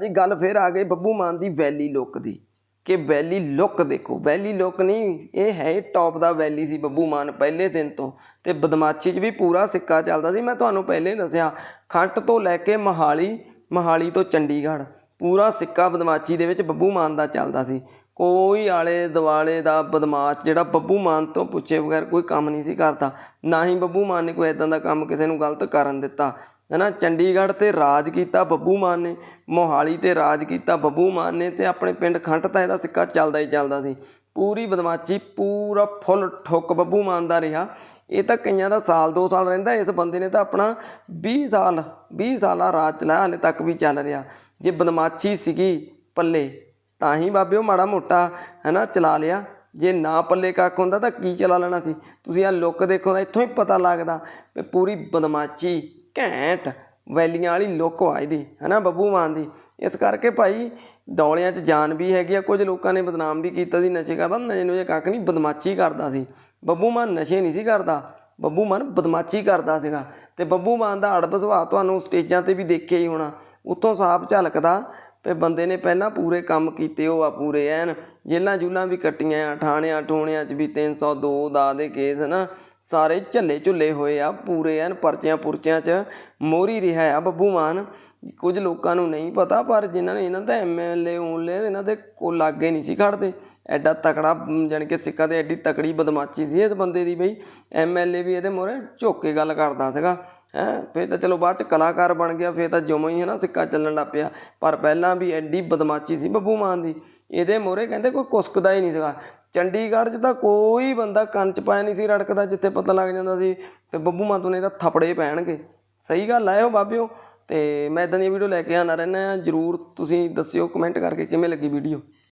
ਜੀ ਗੱਲ ਫੇਰ ਆ ਗਈ ਬੱਬੂ ਮਾਨ ਦੀ ਵੈਲੀ ਲੁੱਕ ਦੀ, ਕਿ ਵੈਲੀ ਲੁੱਕ ਦੇਖੋ, ਵੈਲੀ ਲੁੱਕ ਨਹੀਂ, ਇਹ ਹੈ ਟੌਪ ਦਾ ਵੈਲੀ ਸੀ ਬੱਬੂ ਮਾਨ ਪਹਿਲੇ ਦਿਨ ਤੋਂ, ਤੇ ਬਦਮਾਸ਼ੀ 'ਚ ਵੀ ਪੂਰਾ ਸਿੱਕਾ ਚੱਲਦਾ ਸੀ। ਮੈਂ ਤੁਹਾਨੂੰ ਪਹਿਲੇ ਦੱਸਿਆ, ਖੰਟ ਤੋਂ ਲੈ ਕੇ ਮਹਾਲੀ ਮਹਾਲੀ ਤੋਂ ਚੰਡੀਗੜ੍ਹ, ਪੂਰਾ ਸਿੱਕਾ ਬਦਮਾਸ਼ੀ ਦੇ ਵਿੱਚ ਬੱਬੂ ਮਾਨ ਦਾ ਚੱਲਦਾ ਸੀ। ਕੋਈ ਆਲੇ ਦਿਵਾਲੇ ਦਾ ਬਦਮਾਸ਼ ਜਿਹੜਾ ਬੱਬੂ ਮਾਨ ਤੋਂ ਪੁੱਛੇ ਬਗੈਰ ਕੋਈ ਕੰਮ ਨਹੀਂ ਸੀ ਕਰਦਾ, ਨਾ ਹੀ ਬੱਬੂ ਮਾਨ ਨੇ ਕੋਈ ਇਦਾਂ ਦਾ ਕੰਮ ਕਿਸੇ ਨੂੰ ਗਲਤ ਕਰਨ ਦਿੱਤਾ। ਹੈਨਾ ਚੰਡੀਗੜ੍ਹ ਤੇ ਰਾਜ ਕੀਤਾ ਬੱਬੂ ਮਾਨ ਨੇ, ਮੋਹਾਲੀ ਤੇ ਰਾਜ ਕੀਤਾ ਬੱਬੂ ਮਾਨ ਨੇ ਤੇ ਆਪਣੇ ਪਿੰਡ ਖੰਟ ਤਾਂ ਇਹਦਾ ਸਿੱਕਾ ਚੱਲਦਾ ਹੀ ਚੱਲਦਾ ਸੀ। ਪੂਰੀ ਬਦਮਾਸ਼ੀ, ਪੂਰਾ ਫੁੱਲ ਠੁੱਕ ਬੱਬੂ ਮਾਨ ਦਾ ਰਿਹਾ। ਇਹ ਤਾਂ ਕਈਆਂ ਦਾ ਸਾਲ 2 ਸਾਲ ਰਹਿੰਦਾ, ਇਸ ਬੰਦੇ ਨੇ ਤਾਂ ਆਪਣਾ 20 ਸਾਲ 20 ਸਾਲਾ ਰਾਜ ਚਲਾਇਆ ਹਲੇ ਤੱਕ ਵੀ ਚੱਲ ਰਿਹਾ। ਜੇ ਬਦਮਾਸ਼ੀ ਸੀਗੀ ਪੱਲੇ, ਤਾਂ ਹੀ ਬਾਬੇ ਉਹ ਮਾੜਾ ਮੋਟਾ ਹੈਨਾ ਚਲਾ ਲਿਆ। ਜੇ ਨਾ ਪੱਲੇ ਕੱਖ ਹੁੰਦਾ ਤਾਂ ਕੀ ਚਲਾ ਲੈਣਾ ਸੀ? ਤੁਸੀਂ ਆ ਲੁੱਕ ਦੇਖੋ ਤਾਂ ਇੱਥੋਂ ਹੀ ਪਤਾ ਲੱਗਦਾ ਵੀ ਪੂਰੀ ਬਦਮਾਸ਼ੀ ਘੈਂਟ ਵੈਲੀਆਂ ਵਾਲੀ ਲੁੱਕ ਆ ਇਹਦੀ, ਹੈਨਾ ਬੱਬੂ ਮਾਨ ਦੀ। ਇਸ ਕਰਕੇ ਭਾਈ ਡੌਲਿਆਂ 'ਚ ਜਾਨ ਵੀ ਹੈਗੀ ਆ, ਕੁਝ ਲੋਕਾਂ ਨੇ ਬਦਨਾਮ ਵੀ ਕੀਤਾ ਸੀ, ਨਸ਼ੇ ਕਰਦਾ ਨਸ਼ੇ ਨੂੰ ਜੇ ਕੱਖ ਨਹੀਂ, ਬਦਮਾਸ਼ੀ ਕਰਦਾ ਸੀ। ਬੱਬੂ ਮਾਨ ਨਸ਼ੇ ਨਹੀਂ ਸੀ ਕਰਦਾ, ਬੱਬੂ ਮਾਨ ਬਦਮਾਸ਼ੀ ਕਰਦਾ ਸੀਗਾ। ਤੇ ਬੱਬੂ ਮਾਨ ਦਾ ਅੜਬ ਸੁਭਾਅ ਤੁਹਾਨੂੰ ਸਟੇਜਾਂ ਤੇ ਵੀ ਦੇਖਿਆ ਹੀ ਹੋਣਾ। ਉੱਥੋਂ ਸਾਫ਼ ਝਲਕਦਾ ਤੇ ਬੰਦੇ ਨੇ ਪਹਿਲਾਂ ਪੂਰੇ ਕੰਮ ਕੀਤੇ, ਉਹ ਆ ਪੂਰੇ ਐਨ। ਜੇਲਾਂ ਜੂਲਾਂ ਵੀ ਕੱਟੀਆਂ ਠਾਣਿਆਂ ਠੋਣਿਆਂ 'ਚ ਵੀ 302 ਦਾ ਦੇ ਕੇਸ ਨਾ ਸਾਰੇ ਝੱਲੇ ਝੁੱਲੇ ਹੋਏ ਆ ਪੂਰੇ ਐਨ ਪਰਚਿਆਂ ਪੁਰਚਿਆਂ 'ਚ ਮੋਰੀ ਰਿਹਾ ਆ ਬੱਬੂ ਮਾਨ। ਕੁਝ ਲੋਕਾਂ ਨੂੰ ਨਹੀਂ ਪਤਾ ਪਰ ਜਿਨ੍ਹਾਂ ਨੇ ਇਹਨਾਂ ਦਾ ਐਮਐਲਏ ਓਨਲੇ ਇਹਨਾਂ ਦੇ ਕੋ ਲਾਗੇ ਨਹੀਂ ਸੀ ਖੜਦੇ। ਐਡਾ ਤਕੜਾ ਮ, ਜਾਣੀ ਕਿ ਸਿੱਕਾ ਤੇ ਐਡੀ ਤਕੜੀ ਬਦਮਾਸ਼ੀ ਸੀ ਇਸ ਬੰਦੇ ਦੀ ਬਈ। ਐਮਐਲਏ ਵੀ ਇਹਦੇ ਮੋਰੇ ਝੁੱਕ ਕੇ ਗੱਲ ਕਰਦਾ ਸੀਗਾ ਹੈ। ਫੇਰ ਤਾਂ ਚਲੋ ਬਾਅਦ ਚ ਕਲਾਕਾਰ ਬਣ ਗਿਆ ਫੇਰ ਤਾਂ ਜਮਾ ਹੀ ਹੈ ਨਾ ਸਿੱਕਾ ਚੱਲਣ ਲੱਗ ਪਿਆ। ਪਰ ਪਹਿਲਾਂ ਵੀ ਐਡੀ ਬਦਮਾਸ਼ੀ ਸੀ ਬੱਬੂ ਮਾਨ ਦੀ। ਇਹਦੇ ਮੋਰੇ ਕਹਿੰਦੇ ਕੋਈ ਕੁਸਕਦਾ ਹੀ ਨਹੀਂ ਸੀਗਾ। ਚੰਡੀਗੜ੍ਹ 'ਚ ਤਾਂ ਕੋਈ ਬੰਦਾ ਕੰਨ 'ਚ ਪਾਇਆ ਨਹੀਂ ਸੀ ਰੜਕਦਾ, ਜਿੱਥੇ ਪਤਾ ਲੱਗ ਜਾਂਦਾ ਸੀ ਤੇ ਬੱਬੂ ਮਾਨ ਤੋਂ ਨੇ ਤਾਂ ਥਪੜੇ ਪੈਣਗੇ। ਸਹੀ ਗੱਲ ਆਏ ਉਹ ਬਾਬਿਓ। ਤੇ ਮੈਂ ਇਦਾਂ ਦੀਆਂ ਵੀਡੀਓ ਲੈ ਕੇ ਆਉਂਦਾ ਰਹਿੰਦਾ ਹਾਂ। ਜਰੂਰ ਤੁਸੀਂ ਦੱਸਿਓ ਕਮੈਂਟ ਕਰਕੇ ਕਿਵੇਂ ਲੱਗੀ ਵੀਡੀਓ